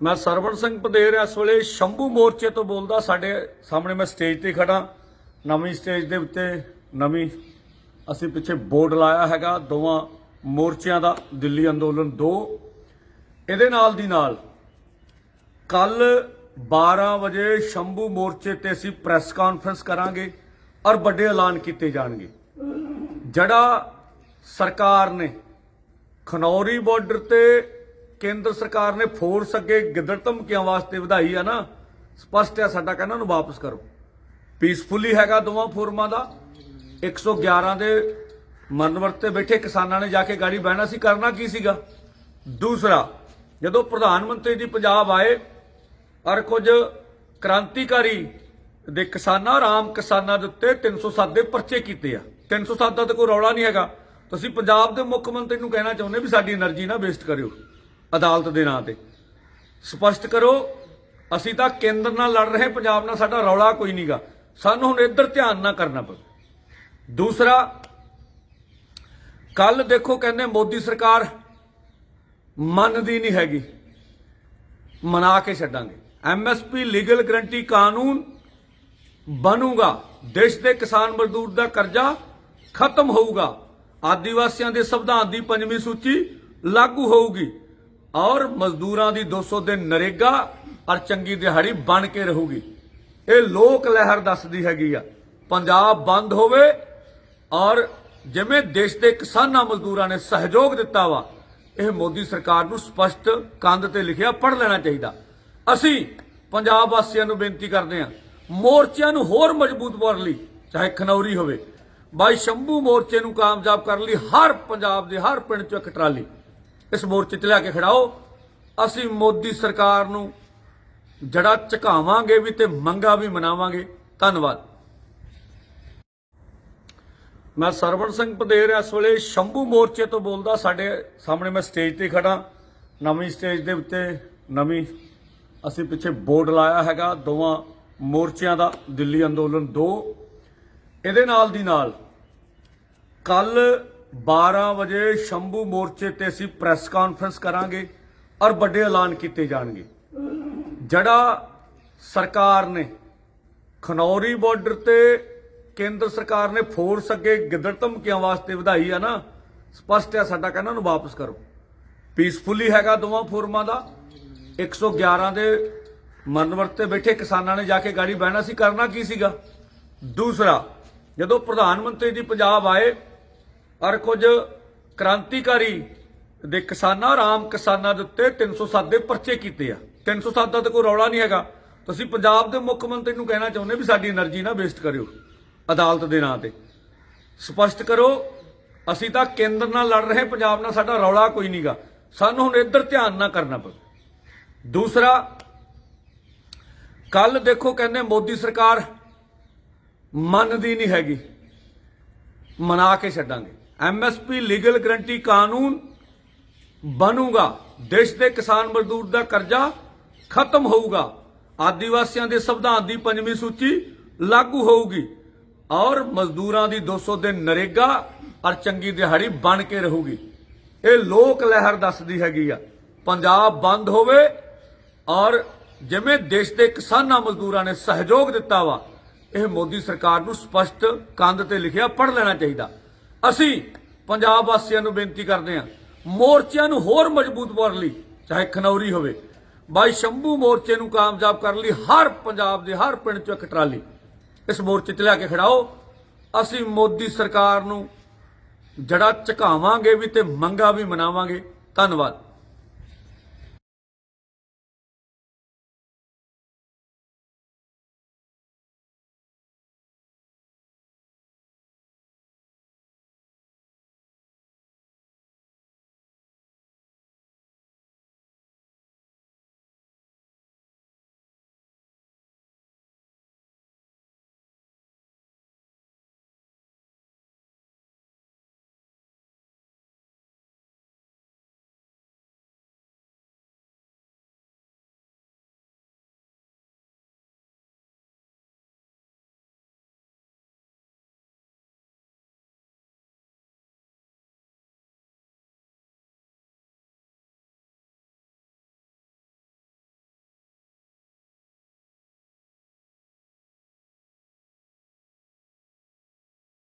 ਮੈਂ ਸਰਵਣ ਸਿੰਘ ਪਦੇਰ ਇਸ ਵੇਲੇ ਸ਼ੰਭੂ ਮੋਰਚੇ ਤੋਂ ਬੋਲਦਾ, ਸਾਡੇ ਸਾਹਮਣੇ ਮੈਂ ਸਟੇਜ ਤੇ ਖੜਾ ਨਵੀਂ ਸਟੇਜ ਦੇ ਉੱਤੇ ਨਵੀਂ ਅਸੀਂ ਪਿੱਛੇ ਬੋਰਡ ਲਾਇਆ ਹੈਗਾ, ਦੋਵਾਂ ਮੋਰਚਿਆਂ ਦਾ, ਦਿੱਲੀ ਅੰਦੋਲਨ 2 ਇਹਦੇ ਨਾਲ ਦੀ ਨਾਲ ਕੱਲ 12 ਵਜੇ ਸ਼ੰਭੂ ਮੋਰਚੇ ਤੇ ਅਸੀਂ ਪ੍ਰੈਸ ਕਾਨਫਰੰਸ ਕਰਾਂਗੇ ਔਰ ਵੱਡੇ ਐਲਾਨ ਕੀਤੇ ਜਾਣਗੇ। ਜਿਹੜਾ ਸਰਕਾਰ ਨੇ ਖਨੌਰੀ ਬਾਰਡਰ ਤੇ ਕੇਂਦਰ ਸਰਕਾਰ ਨੇ ਫੋਰਸ ਅੱਗੇ ਗਿੱਦੜ ਧਮਕੀਆਂ ਵਾਸਤੇ ਵਧਾਈ ਆ ਨਾ, ਸਪਸ਼ਟ ਆ ਸਾਡਾ ਕਹਿਣਾ ਉਹਨੂੰ ਵਾਪਸ ਕਰੋ। ਪੀਸਫੁਲੀ ਹੈਗਾ ਦੋਵਾਂ ਫੋਰਮਾਂ ਦਾ। 111 ਦੇ ਮਨਵਰਤ ਤੇ ਬੈਠੇ ਕਿਸਾਨਾਂ ਨੇ ਜਾ ਕੇ ਗਾੜੀ ਬਹਿਣਾ ਸੀ, ਕਰਨਾ ਕੀ ਸੀਗਾ? ਦੂਸਰਾ, ਜਦੋਂ ਪ੍ਰਧਾਨ ਮੰਤਰੀ ਜੀ ਪੰਜਾਬ ਆਏ ਔਰ ਕੁਝ ਕ੍ਰਾਂਤੀਕਾਰੀ ਦੇ ਕਿਸਾਨਾਂ ਆਮ ਕਿਸਾਨਾਂ ਦੇ ਉੱਤੇ 307 ਦੇ ਪਰਚੇ ਕੀਤੇ ਆ। 307 ਦਾ ਤਾਂ ਕੋਈ ਰੌਲਾ ਨਹੀਂ ਹੈਗਾ। ਤੁਸੀਂ ਪੰਜਾਬ ਦੇ ਮੁੱਖ ਮੰਤਰੀ ਨੂੰ ਕਹਿਣਾ ਚਾਹੁੰਦੇ ਵੀ ਸਾਡੀ એનર્ਜੀ ਨਾ ਵੇਸਟ ਕਰਿਓ। ਅਦਾਲਤ ਦੇ ਨਾਂ ਤੇ। ਸਪਸ਼ਟ ਕਰੋ, ਅਸੀਂ ਤਾਂ ਕੇਂਦਰ ਨਾਲ ਲੜ ਰਹੇ, ਪੰਜਾਬ ਨਾਲ ਸਾਡਾ ਰੌਲਾ ਕੋਈ ਨਹੀਂਗਾ ਸਾਨੂੰ ਹੁਣ ਇੱਧਰ ਧਿਆਨ ਨਾ ਕਰਨਾ ਪਵੇ। ਦੂਸਰਾ ਕੱਲ ਦੇਖੋ ਕਹਿੰਦੇ ਮੋਦੀ ਸਰਕਾਰ ਮੰਨਦੀ ਨਹੀਂ ਹੈਗੀ। ਮਨਾ ਕੇ ਛੱਡਾਂਗੇ। ਐਮਐਸਪੀ ਲੀਗਲ ਗਰੰਟੀ ਕਾਨੂੰਨ ਬਣੂਗਾ। ਦੇਸ਼ ਦੇ ਕਿਸਾਨ ਮਜ਼ਦੂਰ ਦਾ ਕਰਜ਼ਾ ਖਤਮ ਹੋਊਗਾ। ਆਦੀਵਾਸੀਆਂ ਦੇ ਸੰਵਿਧਾਨ ਦੀ ਪੰਜਵੀਂ ਸੂਚੀ ਲਾਗੂ ਹੋਊਗੀ। ਔਰ ਮਜ਼ਦੂਰਾਂ ਦੀ 200 ਦਿਨ ਨਰੇਗਾ ਔਰ ਚੰਗੀ ਦਿਹਾੜੀ ਬਣ ਕੇ ਰਹੂਗੀ। ਇਹ ਲੋਕ ਲਹਿਰ ਦੱਸਦੀ ਹੈਗੀ ਆ। ਪੰਜਾਬ ਬੰਦ ਹੋਵੇ ਔਰ ਜਿਵੇਂ ਦੇਸ਼ ਦੇ ਕਿਸਾਨਾਂ ਮਜ਼ਦੂਰਾਂ ਨੇ ਸਹਿਯੋਗ ਦਿੱਤਾ ਵਾ, ਇਹ ਮੋਦੀ ਸਰਕਾਰ ਨੂੰ ਸਪਸ਼ਟ ਕੰਧ ਤੇ ਲਿਖਿਆ ਪੜ ਲੈਣਾ ਚਾਹੀਦਾ। ਅਸੀਂ ਪੰਜਾਬ ਵਾਸੀਆਂ ਨੂੰ ਬੇਨਤੀ ਕਰਦੇ ਹਾਂ, ਮੋਰਚਿਆਂ ਨੂੰ ਹੋਰ ਮਜ਼ਬੂਤ ਕਰਨ ਲਈ, ਚਾਹੇ ਖਨੌਰੀ ਹੋਵੇ, ਬਾਈ ਸ਼ੰਭੂ ਮੋਰਚੇ ਨੂੰ ਕਾਮਯਾਬ ਕਰਨ ਲਈ ਹਰ ਪੰਜਾਬ ਦੇ ਹਰ ਪਿੰਡ ਚੋਂ ਇੱਕ ਟਰਾਲੀ। ਇਸ ਮੋਰਚੇ 'ਚ ਲਿਆ ਕੇ ਖੜਾਓ। ਅਸੀਂ ਮੋਦੀ ਸਰਕਾਰ ਨੂੰ ਜੜਾ ਝੁਕਾਵਾਂਗੇ ਵੀ ਤੇ ਮੰਗਾ ਵੀ ਮਨਾਵਾਂਗੇ। ਧੰਨਵਾਦ। ਮੈਂ ਸਰਵਣ ਸਿੰਘ ਪਦੇਰ ਇਸ ਵੇਲੇ ਸ਼ੰਭੂ ਮੋਰਚੇ ਤੋਂ ਬੋਲਦਾ। ਸਾਡੇ ਸਾਹਮਣੇ ਮੈਂ ਸਟੇਜ ਤੇ ਖੜਾ ਨਵੀਂ ਸਟੇਜ ਦੇ ਉੱਤੇ ਨਵੀਂ ਅਸੀਂ ਪਿੱਛੇ ਬੋਰਡ ਲਾਇਆ ਹੈਗਾ ਦੋਵਾਂ ਮੋਰਚਿਆਂ ਦਾ, ਦਿੱਲੀ ਅੰਦੋਲਨ 2 ਇਹਦੇ ਨਾਲ ਦੀ ਨਾਲ ਕੱਲ 12 ਵਜੇ ਸ਼ੰਭੂ ਮੋਰਚੇ ਤੇ ਅਸੀਂ ਪ੍ਰੈਸ ਕਾਨਫਰੰਸ ਕਰਾਂਗੇ ਔਰ ਵੱਡੇ ਐਲਾਨ ਕੀਤੇ ਜਾਣਗੇ। ਜਿਹੜਾ ਸਰਕਾਰ ਨੇ ਖਨੌਰੀ ਬਾਰਡਰ ਤੇ ਕੇਂਦਰ ਸਰਕਾਰ ਨੇ ਫੋਰਸ ਅੱਗੇ ਗਿੱਦੜ ਧਮਕੀਆਂ ਵਾਸਤੇ ਵਧਾਈ ਆ ਨਾ, ਸਪਸ਼ਟ ਆ ਸਾਡਾ ਕਹਿਣਾ ਉਹਨੂੰ ਵਾਪਸ ਕਰੋ। ਪੀਸਫੁਲੀ ਹੈਗਾ ਦੋਵਾਂ ਫੋਰਮਾਂ ਦਾ। 111 ਦੇ ਮਨਵਰਤ ਤੇ ਬੈਠੇ ਕਿਸਾਨਾਂ ਨੇ ਜਾ ਕੇ ਗਾੜੀ ਬਹਿਣਾ ਸੀ, ਕਰਨਾ ਕੀ ਸੀਗਾ? ਦੂਸਰਾ, ਜਦੋਂ ਪ੍ਰਧਾਨ ਮੰਤਰੀ ਜੀ ਪੰਜਾਬ ਆਏ ਔਰ ਕੁਝ ਕ੍ਰਾਂਤੀਕਾਰੀ ਦੇ ਕਿਸਾਨਾਂ ਰਾਮ ਕਿਸਾਨਾਂ ਦੇ ਉੱਤੇ 307 ਦੇ ਪਰਚੇ ਕੀਤੇ ਆ। 307 ਦਾ ਤਾਂ ਕੋਈ ਰੌਲਾ ਨਹੀਂ ਹੈਗਾ। ਤੁਸੀਂ ਪੰਜਾਬ ਦੇ ਮੁੱਖ ਮੰਤਰੀ ਨੂੰ ਕਹਿਣਾ ਚਾਹੁੰਦੇ ਵੀ ਸਾਡੀ એનર્ਜੀ ਨਾ ਵੇਸਟ ਕਰਿਓ, ਅਦਾਲਤ ਦੇ ਨਾਂ ਤੇ। ਸਪਸ਼ਟ ਕਰੋ, ਅਸੀਂ ਤਾਂ ਕੇਂਦਰ ਨਾਲ ਲੜ ਰਹੇ, ਪੰਜਾਬ ਨਾਲ ਸਾਡਾ ਰੌਲਾ ਕੋਈ ਨਹੀਂਗਾ ਸਾਨੂੰ ਹੁਣ ਇੱਧਰ ਧਿਆਨ ਨਾ ਕਰਨਾ ਪਵੇ। ਦੂਸਰਾ, ਕੱਲ ਦੇਖੋ ਕਹਿੰਦੇ ਮੋਦੀ ਸਰਕਾਰ ਮੰਨਦੀ ਨਹੀਂ ਹੈਗੀ। ਮਨਾ ਕੇ ਛੱਡਾਂਗੇ। ਐਮਐਸਪੀ ਲੀਗਲ ਗਰੰਟੀ ਕਾਨੂੰਨ ਬਣੂਗਾ। ਦੇਸ਼ ਦੇ ਕਿਸਾਨ ਮਜ਼ਦੂਰ ਦਾ ਕਰਜ਼ਾ ਖਤਮ ਹੋਊਗਾ। ਆਦੀਵਾਸੀਆਂ ਦੇ ਸੰਵਿਧਾਨ ਦੀ ਪੰਜਵੀਂ ਸੂਚੀ ਲਾਗੂ ਹੋਊਗੀ। ਔਰ ਮਜ਼ਦੂਰਾਂ ਦੀ 200 ਦਿਨ ਨਰੇਗਾ ਔਰ ਚੰਗੀ ਦਿਹਾੜੀ ਬਣ ਕੇ ਰਹੂਗੀ। ਇਹ ਲੋਕ ਲਹਿਰ ਦੱਸਦੀ ਹੈਗੀ ਆ। ਪੰਜਾਬ ਬੰਦ ਹੋਵੇ ਔਰ ਜਿਵੇਂ ਦੇਸ਼ ਦੇ ਕਿਸਾਨਾਂ ਮਜ਼ਦੂਰਾਂ ਨੇ ਸਹਿਯੋਗ ਦਿੱਤਾ ਵਾ, ਇਹ ਮੋਦੀ ਸਰਕਾਰ ਨੂੰ ਸਪਸ਼ਟ ਕੰਧ ਤੇ ਲਿਖਿਆ ਪੜ ਲੈਣਾ ਚਾਹੀਦਾ। ਅਸੀਂ ਪੰਜਾਬ ਵਾਸੀਆਂ ਨੂੰ ਬੇਨਤੀ ਕਰਦੇ ਹਾਂ, ਮੋਰਚਿਆਂ ਨੂੰ ਹੋਰ ਮਜ਼ਬੂਤ ਕਰਨ ਲਈ, ਚਾਹੇ ਖਨੌਰੀ ਹੋਵੇ, ਬਾਈ ਸ਼ੰਭੂ ਮੋਰਚੇ ਨੂੰ ਕਾਮਯਾਬ ਕਰਨ ਲਈ ਹਰ ਪੰਜਾਬ ਦੇ ਹਰ ਪਿੰਡ ਚੋਂ ਇੱਕ ਟਰਾਲੀ ਇਸ ਮੋਰਚੇ 'ਚ ਲਿਆ ਕੇ ਖੜਾਓ। ਅਸੀਂ ਮੋਦੀ ਸਰਕਾਰ ਨੂੰ ਜੜਾ ਝੁਕਾਵਾਂਗੇ ਵੀ ਤੇ ਮੰਗਾ ਵੀ ਮਨਾਵਾਂਗੇ। ਧੰਨਵਾਦ।